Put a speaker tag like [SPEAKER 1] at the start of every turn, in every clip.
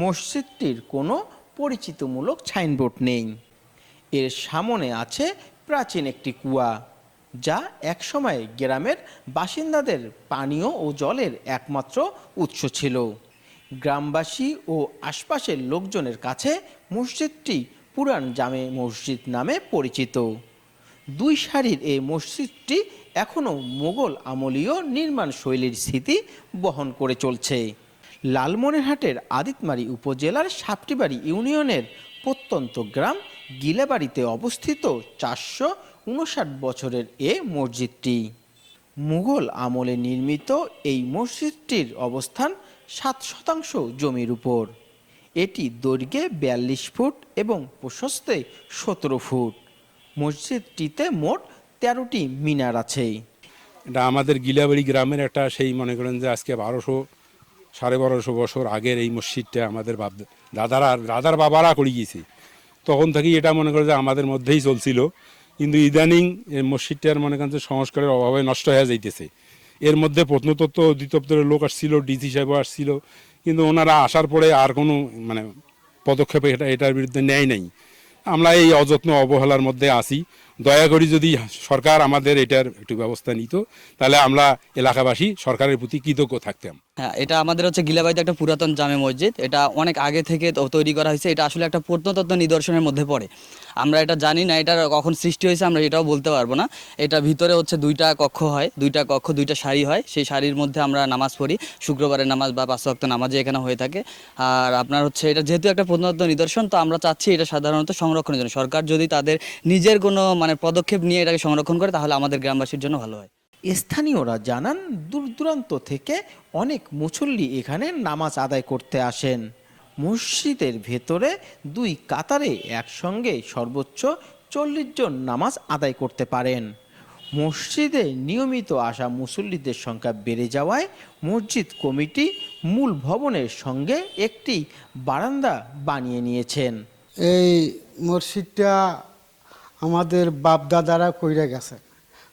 [SPEAKER 1] মসজিদটির কোনো পরিচিতমূলক সাইনবোর্ড নেই। এর সামনে আছে প্রাচীন একটি কুয়া, যা একসময় গ্রামের বাসিন্দাদের পানীয় ও জলের একমাত্র উৎস ছিল। গ্রামবাসী ও আশপাশের লোকজনের কাছে মসজিদটি পুরান জামে মসজিদ নামে পরিচিত। দুই সারির এই মসজিদটি এখনও মোগল আমলীয় নির্মাণ শৈলীর স্মৃতি বহন করে চলছে। লালমনিরহাটের আদিতমারি উপজেলার সাপটিবাড়ি ইউনিয়নের প্রত্যন্ত গ্রাম গিলাবাড়িতে অবস্থিত চারশো উনষাট বছরের এ মসজিদটি। মুঘল আমলে নির্মিত এই মসজিদটির অবস্থান সাত শতাংশ জমির উপর। এটি দৈর্ঘ্যে বিয়াল্লিশ ফুট এবং প্রশস্তে সতেরো ফুট। মসজিদটিতে মোট তেরোটি মিনার আছে।
[SPEAKER 2] এটা আমাদের গিলাবাড়ি গ্রামের একটা সেই মনে করেন যে আজকে বারোশো সাড়ে বারোশো বছর আগের এই মসজিদটা আমাদের বাপ দাদারা, দাদার বাবারা করে গিয়েছে। তখন থেকেই এটা মনে করে যে আমাদের মধ্যেই চলছিল। কিন্তু ইদানিং এই মসজিদটার মনে করেন যে সংস্কারের অভাবে নষ্ট হয়ে যাইতেছে। এর মধ্যে প্রত্নতত্ত্ব অধিদপ্তরের লোক আসছিল, ডিসি সাহেবও আসছিল। কিন্তু ওনারা আসার পরে আর কোনো মানে পদক্ষেপ এটা, এটার বিরুদ্ধে নেয় নাই। আমরা এই অযত্ন অবহেলার মধ্যে আসি দয়া করি যদি সরকার আমাদের এটার একটু ব্যবস্থা নিত, তাহলে আমরা এলাকাবাসী সরকারের প্রতি কৃতজ্ঞ থাকতাম।
[SPEAKER 3] হ্যাঁ এটা আমাদের হচ্ছে গিলাবাড়িতে একটা পুরাতন জামে মসজিদ। এটা অনেক আগে থেকে তৈরি করা হয়েছে। এটা আসলে একটা প্রত্নতত্ত্ব নিদর্শনের মধ্যে পড়ে। আমরা এটা জানি না, এটা কখন সৃষ্টি হয়েছে আমরা এটাও বলতে পারব না। এটা ভিতরে হচ্ছে দুইটা কক্ষ হয়, দুইটা কক্ষ, দুইটা শাড়ি হয়। সেই শাড়ির মধ্যে আমরা নামাজ পড়ি, শুক্রবারের নামাজ বা পাঁচ ওয়াক্ত নামাজে এখানে হয়ে থাকে। আর আপনার হচ্ছে এটা যেহেতু একটা প্রত্নতত্ত্ব নিদর্শন, তো আমরা চাচ্ছি এটা সাধারণত সংরক্ষণের জন্য। সরকার যদি তাদের নিজের কোনো মানে পদক্ষেপ নিয়ে এটাকে সংরক্ষণ করে তাহলে আমাদের গ্রামবাসীর জন্য ভালো হয়।
[SPEAKER 1] স্থানীয়রা জানান দূর দূরান্ত থেকে অনেক মুসল্লি এখানে নামাজ আদায় করতে আসেন। মসজিদের ভেতরে দুই কাতারে একসঙ্গে সর্বোচ্চ চল্লিশ জন নামাজ আদায় করতে পারেন। মসজিদে নিয়মিত আসা মুসল্লিদের সংখ্যা বেড়ে যাওয়ায় মসজিদ কমিটি মূল ভবনের সঙ্গে একটি বারান্দা বানিয়ে নিয়েছেন।
[SPEAKER 4] এই মসজিদটা আমাদের বাপ দাদারা কইরা গেছে।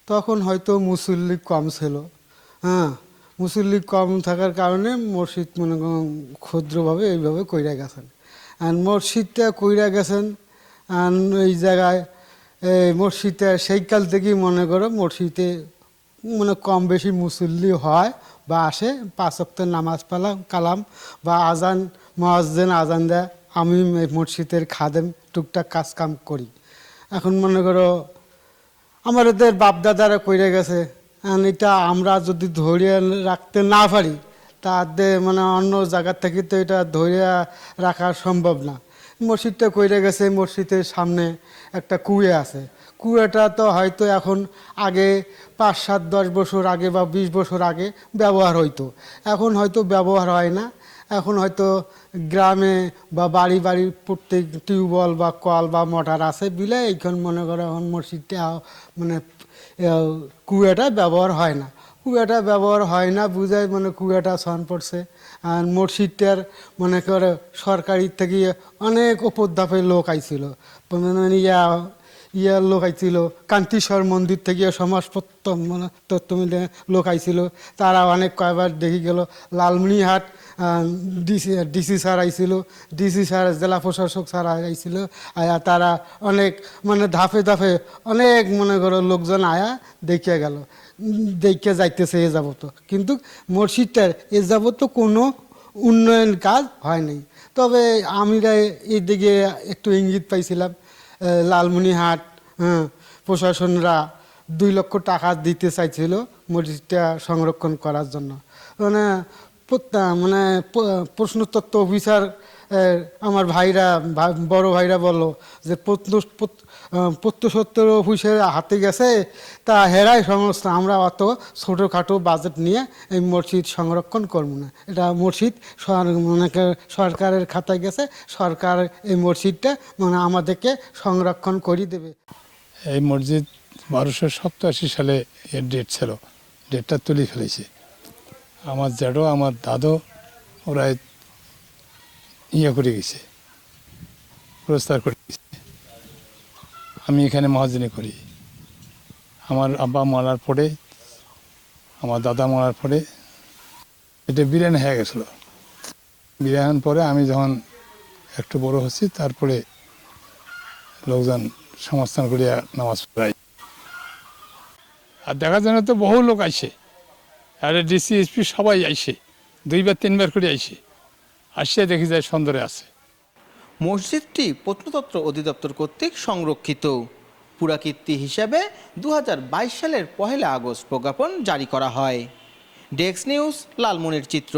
[SPEAKER 4] তখন হয়তো মুসল্লি কম ছিল। হ্যাঁ মুসল্লি কম থাকার কারণে মসজিদ মনে ক্ষুদ্রভাবে এইভাবে কইরা গেছেন। আর মসজিদটা কইরা গেছেন, আর এই জায়গায়, এই মসজিদটা সেই কাল থেকেই মনে করো মসজিদে মানে কম বেশি মুসল্লি হয় বা আসে, পাঁচ অক্টের নামাজ পালাম কালাম বা আজান মহাজেন আজান দেয়। আমি মসজিদের খাদেম টুকটাক কাজ কাম করি। এখন মনে করো আমাদের বাপদাদারা কইরে গেছে আর এটা আমরা যদি ধরে রাখতে না পারি তাদের মানে অন্য জায়গার থেকে তো এটা ধরে রাখা সম্ভব না। মসজিদটা কইরে গেছে, মসজিদের সামনে একটা কুয়ে আছে। কুয়েটা তো হয়তো এখন আগে পাঁচ সাত দশ বছর আগে বা বিশ বছর আগে ব্যবহার হইতো। এখন হয়তো ব্যবহার হয় না। এখন হয়তো গ্রামে বা বাড়ি বাড়ি প্রত্যেক টিউবওয়েল বা কল বা মোটর আছে বিলে, এইখান মনে করো এখন মসজিদটা মানে কুয়াটা ব্যবহার হয় না। কুয়াটা ব্যবহার হয় না বুঝায় মানে কুয়াটা সন পড়ছে। আর মসজিদটার মনে করে সরকারি থেকে অনেক ধাপের লোক আইছিল। মানে ইয়া ইয়ার লোক আইছিল। কান্তিস্বর মন্দির থেকে সমাজপত্র তত্ত্ব মিলে লোক আইছিল। তারা অনেক কয়বার দেখি গেল। লালমনিহাট ডিসি ডিসি স্যার আইছিল। ডিসি স্যার, জেলা প্রশাসক স্যার আইছিল। আয়া তারা অনেক মানে ধাপে ধাপে অনেক মনে করো লোকজন আয়া দেখিয়ে গেল। দেখে যাইতেছে এ যাবত কিন্তু মসজিদটার এ যাবত কোনো উন্নয়ন কাজ হয়নি তবে আমরা এইদিকে একটু ইঙ্গিত পাইছিলাম। লালমনিহাট হ্যাঁ প্রশাসনরা দুই লক্ষ টাকা দিতে চাইছিল মসজিদটা সংরক্ষণ করার জন্য। মানে মানে প্রশ্নতত্ত্ব অফিসার আমার ভাইরা বড় ভাইরা বলল যে প্রত্যসত্তর অফিসের হাতে গেছে, তা হেরাই সংস্থা। আমরা অত ছোটোখাটো বাজেট নিয়ে এই মসজিদ সংরক্ষণ করব না। এটা মসজিদ মানে সরকারের খাতায় গেছে। সরকার এই মসজিদটা মানে আমাদেরকে সংরক্ষণ করে দেবে।
[SPEAKER 5] এই মসজিদ বারোশো সপ্তাশি সালে এর ডেট ছিল। ডেটটা তুলে ফেলেছে। আমার জ্যাঠো আমার দাদু ওরা ইয়ে করে গেছে পুরস্কার করে গেছে। আমি এখানে মহাজনী করি। আমার আব্বা মারার পরে, আমার দাদা মারার পরে, এটা বিরিয়ানি হয়ে গেছিল। বিবাহন পরে আমি যখন একটু বড় হচ্ছি, তারপরে লোকজন সমস্থান করিয়া নামাজ পড়াই। আর দেখা যায় তো বহু লোক আইসে। আর ডিসি, এসপি সবাই আইসে, দুইবার, তিনবার করে আইসে। আসিয়া দেখি যায় সুন্দরে আছে।
[SPEAKER 1] মসজিদটি প্রত্নতত্ত্ব অধিদপ্তর কর্তৃক সংরক্ষিত। পুরাকীর্তি হিসাবে দু সালের পহেলা আগস্ট প্রজ্ঞাপন জারি করা হয়। ডেক্স নিউজ লালমনির চিত্র